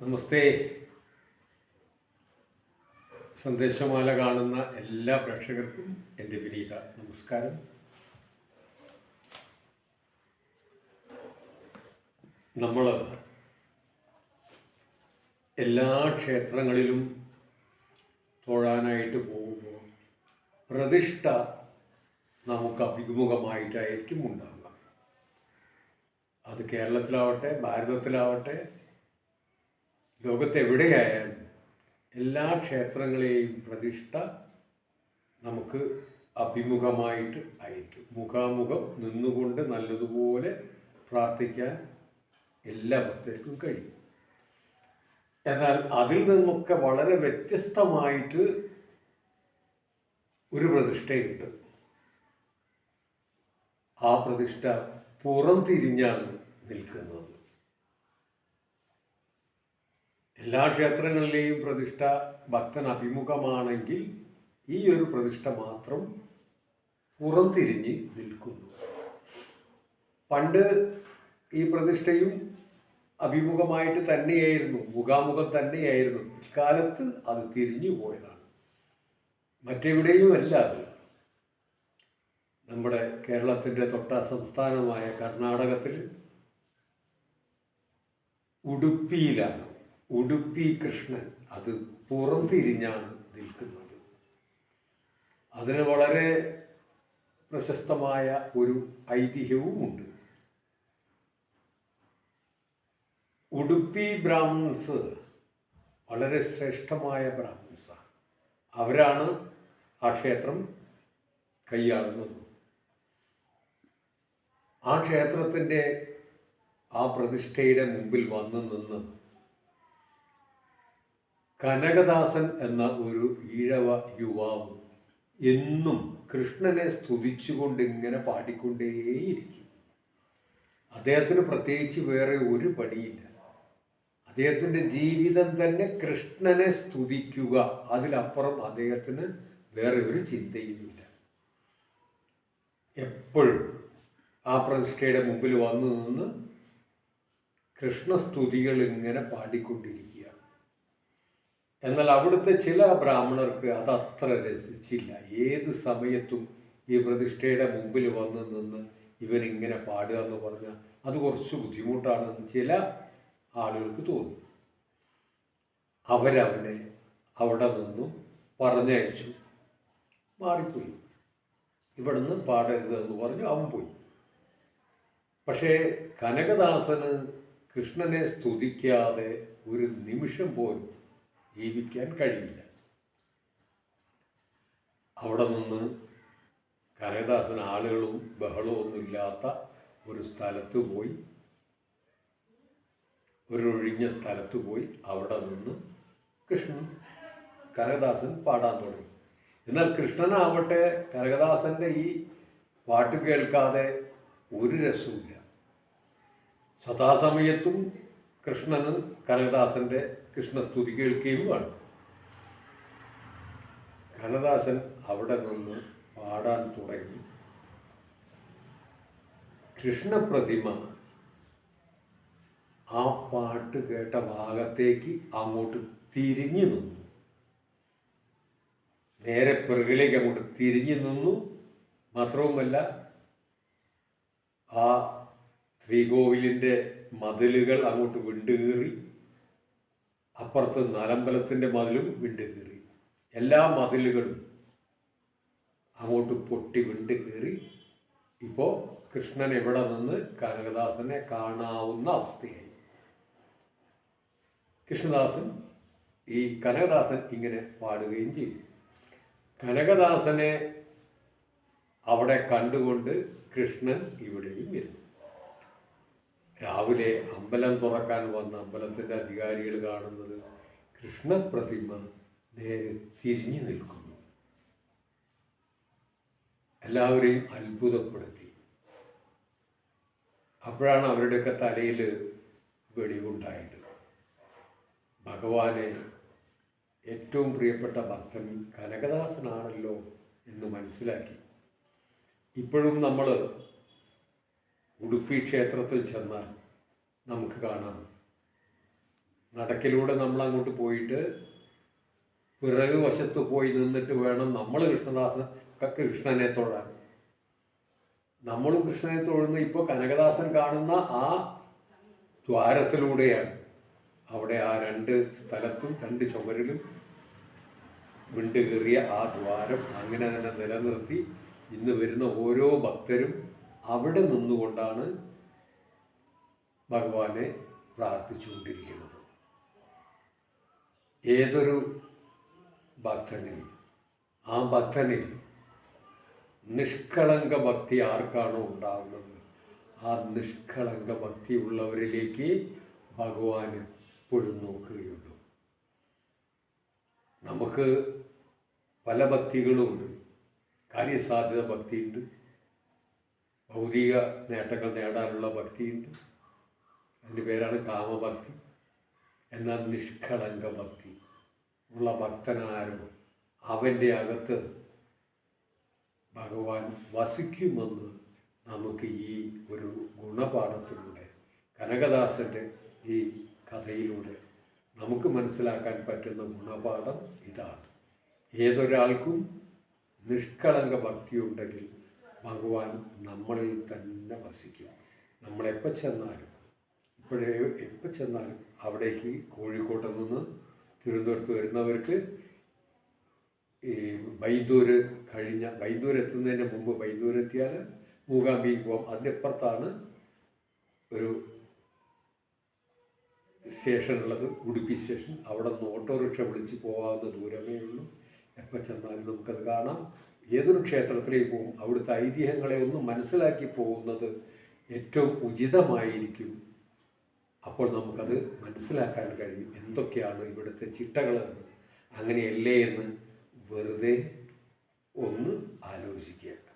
നമസ്തേ. സന്ദേശമാല കാണുന്ന എല്ലാ പ്രേക്ഷകർക്കും എന്റെ വിനീത നമസ്കാരം. നമ്മൾ എല്ലാ ക്ഷേത്രങ്ങളിലും തൊഴാനായിട്ട് പോകുമ്പോൾ പ്രതിഷ്ഠ നമുക്ക് അഭിമുഖമായിട്ടായിരിക്കും ഉണ്ടാവുക. അത് കേരളത്തിലാവട്ടെ ഭാരതത്തിലാവട്ടെ ലോകത്തെവിടെയായാലും എല്ലാ ക്ഷേത്രങ്ങളെയും പ്രതിഷ്ഠ നമുക്ക് അഭിമുഖമായിട്ട് ആയിരിക്കും. മുഖാമുഖം നിന്നുകൊണ്ട് നല്ലതുപോലെ പ്രാർത്ഥിക്കാൻ എല്ലാ ഭക്തർക്കും കഴിയും. എന്നാൽ അതിൽ നിന്നൊക്കെ വളരെ വ്യത്യസ്തമായിട്ട് ഒരു പ്രതിഷ്ഠയുണ്ട്. ആ പ്രതിഷ്ഠ പുറം തിരിഞ്ഞാണ് നിൽക്കുന്നത്. എല്ലാ ക്ഷേത്രങ്ങളിലെയും പ്രതിഷ്ഠ ഭക്തൻ അഭിമുഖമാണെങ്കിൽ ഈ ഒരു പ്രതിഷ്ഠ മാത്രം പുറംതിരിഞ്ഞ് നിൽക്കുന്നു. പണ്ട് ഈ പ്രതിഷ്ഠയും അഭിമുഖമായിട്ട് തന്നെയായിരുന്നു മുഖാമുഖം തന്നെയായിരുന്നു. ഇക്കാലത്ത് അത് തിരിഞ്ഞു പോയതാണ്. മറ്റെവിടെയും അല്ല അത്. നമ്മുടെ കേരളത്തിന്റെ തൊട്ട സംസ്ഥാനമായ കർണാടകത്തിൽ ഉടുപ്പിയിലാണ് ഉടുപ്പി കൃഷ്ണൻ അത് പുറംതിരിഞ്ഞാണ് നിൽക്കുന്നത്. അതിന് വളരെ പ്രശസ്തമായ ഒരു ഐതിഹ്യവുമുണ്ട്. ഉടുപ്പി ബ്രാഹ്മിൻസ് വളരെ ശ്രേഷ്ഠമായ ബ്രാഹ്മൺസാണ് അവരാണ് ആ ക്ഷേത്രം കൈയാളുന്നത്. ആ ക്ഷേത്രത്തിന്റെ ആ പ്രതിഷ്ഠയുടെ മുമ്പിൽ വന്നു നിന്ന് കനകദാസൻ എന്ന ഒരു ഈഴവ യുവാവ് എന്നും കൃഷ്ണനെ സ്തുതിച്ചുകൊണ്ട് ഇങ്ങനെ പാടിക്കൊണ്ടേയിരിക്കും. അദ്ദേഹത്തിന് പ്രത്യേകിച്ച് വേറെ ഒരു പടിയില്ല അദ്ദേഹത്തിന്റെ ജീവിതം തന്നെ കൃഷ്ണനെ സ്തുതിക്കുക അതിലപ്പുറം അദ്ദേഹത്തിന് വേറെ ഒരു ചിന്തയുമില്ല. എപ്പോഴും ആ പ്രതിഷ്ഠയുടെ മുമ്പിൽ വന്നു നിന്ന് കൃഷ്ണസ്തുതികൾ ഇങ്ങനെ പാടിക്കൊണ്ടിരിക്കുക എന്നാൽ അവിടുത്തെ ചില ബ്രാഹ്മണർക്ക് അത് അത്ര രസിച്ചില്ല. ഏത് സമയത്തും ഈ പ്രതിഷ്ഠയുടെ മുമ്പിൽ വന്ന് നിന്ന് ഇവൻ ഇങ്ങനെ പാടുക എന്ന് പറഞ്ഞാൽ അത് കുറച്ച് ബുദ്ധിമുട്ടാണെന്ന് ചില ആളുകൾക്ക് തോന്നി. അവരവനെ അവിടെ നിന്നും പറഞ്ഞയച്ചു. മാറിപ്പോയി. ഇവിടുന്ന് പാടരുത് എന്ന് പറഞ്ഞു അവൻ പോയി. പക്ഷേ കനകദാസന് കൃഷ്ണനെ സ്തുതിക്കാതെ ഒരു നിമിഷം പോലും ജീവിക്കാൻ കഴിയില്ല. അവിടെ നിന്ന് കരദാസൻ ആളുകളും ബഹളവും ഒന്നുമില്ലാത്ത ഒരു സ്ഥലത്ത് പോയി. ഒരു ഒഴിഞ്ഞ സ്ഥലത്ത് പോയി അവിടെ നിന്ന് കൃഷ്ണൻ കരകദാസൻ പാടാൻ തുടങ്ങി. എന്നാൽ കൃഷ്ണനാവട്ടെ കരകദാസന്റെ ഈ പാട്ട് കേൾക്കാതെ ഒരു രസവുമില്ല. സദാസമയത്തും കൃഷ്ണന് കനകദാസന്റെ കൃഷ്ണസ്തുതി കേൾക്കുകയും വേണം. കനദാസൻ അവിടെ നിന്ന് പാടാൻ തുടങ്ങി. കൃഷ്ണപ്രതിമ ആ പാട്ട് കേട്ട ഭാഗത്തേക്ക് അങ്ങോട്ട് തിരിഞ്ഞു നിന്നു. നേരെ പിറകിലേക്ക് അങ്ങോട്ട് തിരിഞ്ഞു നിന്നു. മാത്രവുമല്ല ആ ശ്രീകോവിലിന്റെ മതിലുകൾ അങ്ങോട്ട് വിണ്ടുകീറി. അപ്പുറത്ത് നാലമ്പലത്തിന്റെ മതിലും വിണ്ടുകീറി. എല്ലാ മതിലുകളും അങ്ങോട്ട് പൊട്ടി വിണ്ടുകീറി. ഇപ്പോൾ കൃഷ്ണൻ എവിടെ നിന്ന് കനകദാസനെ കാണാവുന്ന അവസ്ഥയായി. കൃഷ്ണദാസൻ ഈ കനകദാസൻ ഇങ്ങനെ പാടുകയും ചെയ്തു. കനകദാസനെ അവിടെ കണ്ടുകൊണ്ട് കൃഷ്ണൻ ഇവിടെയും വരുന്നു രാവിലെ അമ്പലം തുറക്കാൻ വന്ന അമ്പലത്തിന്റെ അധികാരികൾ കാണുന്നത് കൃഷ്ണപ്രതിമ നേരെ തിരിഞ്ഞു നിൽക്കുന്നു. എല്ലാവരെയും അത്ഭുതപ്പെടുത്തി. അപ്പോഴാണ് അവരുടെയൊക്കെ തലയിൽ വെടിവുണ്ടായത്. ഭഗവാനെ ഏറ്റവും പ്രിയപ്പെട്ട ഭക്തൻ കനകദാസനാണല്ലോ എന്ന് മനസ്സിലാക്കി. ഇപ്പോഴും നമ്മൾ ഉടുപ്പി ക്ഷേത്രത്തിൽ ചെന്നാൽ നമുക്ക് കാണാം. നടക്കിലൂടെ നമ്മൾ അങ്ങോട്ട് പോയിട്ട് പിറകു വശത്ത് പോയി നിന്നിട്ട് വേണം നമ്മൾ കൃഷ്ണദാസൻ കൃഷ്ണനെ തൊഴാൻ. നമ്മളും കൃഷ്ണനെ തൊഴുന്ന ഇപ്പോൾ കനകദാസൻ കാണുന്ന ആ ദ്വാരത്തിലൂടെയാണ്. അവിടെ ആ രണ്ട് സ്ഥലത്തും രണ്ട് ചുമരിലും വിണ്ടുകീറിയ ആ ദ്വാരം അങ്ങനെ തന്നെ നിലനിർത്തി ഇന്ന് വരുന്ന ഓരോ ഭക്തരും അവിടെ നിന്നുകൊണ്ടാണ് ഭഗവാനെ പ്രാർത്ഥിച്ചുകൊണ്ടിരിക്കുന്നത്. ഏതൊരു ഭക്തനിൽ ആ ഭക്തനിൽ നിഷ്കളങ്ക ഭക്തി ആർക്കാണോ ഉണ്ടാകുന്നത് ആ നിഷ്കളങ്ക ഭക്തി ഉള്ളവരിലേക്ക് ഭഗവാൻ എപ്പോഴും നോക്കുകയുള്ളൂ. നമുക്ക് പല ഭക്തികളുമുണ്ട് കാര്യസാധ്യത ഭക്തിയുണ്ട്. ഭൗതിക നേട്ടങ്ങൾ നേടാനുള്ള ഭക്തിയുണ്ട്. അതിന്റെ പേരാണ് കാമഭക്തി. എന്നാൽ നിഷ്കളങ്ക ഭക്തി ഉള്ള ഭക്തനാരോ അവന്റെ അകത്ത് ഭഗവാൻ വസിക്കുമെന്ന് നമുക്ക് ഈ ഒരു ഗുണപാഠത്തിലൂടെ കനകദാസന്റെ ഈ കഥയിലൂടെ നമുക്ക് മനസ്സിലാക്കാൻ പറ്റുന്ന ഗുണപാഠം ഇതാണ്. ഏതൊരാൾക്കും നിഷ്കളങ്ക ഭക്തി ഉണ്ടെങ്കിൽ ഭഗവാൻ നമ്മളിൽ തന്നെ വസിക്കും. നമ്മളെപ്പോൾ ചെന്നാലും ഇപ്പോഴേ എപ്പോൾ ചെന്നാലും അവിടേക്ക് കോഴിക്കോട്ട് നിന്ന് തിരുവനന്തപുരത്ത് വരുന്നവർക്ക് ഈ ബൈന്ദൂര് കഴിഞ്ഞ ബൈന്ദൂർ എത്തുന്നതിന് മുമ്പ് ബൈന്ദൂർ എത്തിയാൽ മൂകാംബിക്ക് പോകാം അതിനപ്പുറത്താണ് ഒരു സ്റ്റേഷൻ ഉള്ളത്. ഉടുപ്പി സ്റ്റേഷൻ. അവിടെ നിന്ന് ഓട്ടോറിക്ഷ വിളിച്ച് പോകാവുന്ന ദൂരമേ ഉള്ളൂ. എപ്പോൾ ചെന്നാലും നമുക്കത് കാണാം. ഏതൊരു ക്ഷേത്രത്തിലേക്കും അവിടുത്തെ ഐതിഹ്യങ്ങളെ ഒന്ന് മനസ്സിലാക്കി പോകുന്നത് ഏറ്റവും ഉചിതമായിരിക്കും. അപ്പോൾ നമുക്കത് മനസ്സിലാക്കാൻ കഴിയും. എന്തൊക്കെയാണ് ഇവിടുത്തെ ചിട്ടകൾ അങ്ങനെയല്ലേ എന്ന് വെറുതെ ഒന്ന് ആലോചിക്കുക.